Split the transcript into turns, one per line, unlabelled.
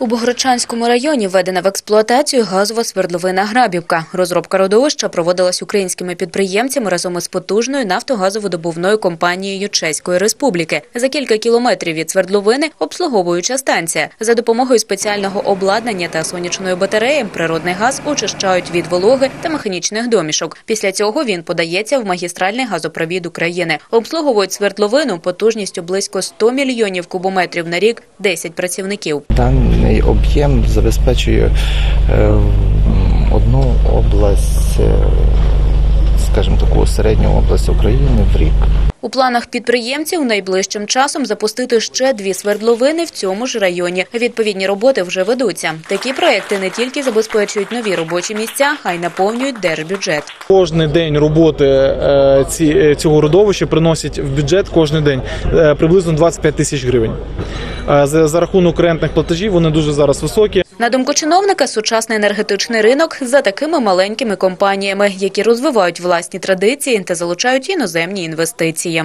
У Богородчанському районі введена в експлуатацію газова свердловина Грабівка. Розробка родовища проводилась українськими підприємцями разом із потужною нафтогазовидобувною компанією Чеської Республіки. За кілька кілометрів від свердловини обслуговуюча станція. За допомогою спеціального обладнання та сонячної батареї природний газ очищають від вологи та механічних домішок. Після цього він подається в магістральний газопровід України. Обслуговують свердловину потужністю близько 100 мільйонів кубометрів на рік 10 працівників.
Даний об'єм забезпечує е, одну область, е, скажімо таку середню область України в рік.
У планах підприємців найближчим часом запустити ще дві свердловини в цьому ж районі. Відповідні роботи вже ведуться. Такі проекти не тільки забезпечують нові робочі місця, а й наповнюють держбюджет.
Кожний день роботи е, ці, цього родовища приносить в бюджет кожен день приблизно 25 тисяч гривень. Е, За, за рахунок рентних платежів вони дуже зараз високі.
На думку чиновника, сучасний енергетичний ринок за такими маленькими компаніями, які розвивають власні традиції та залучають іноземні інвестиції.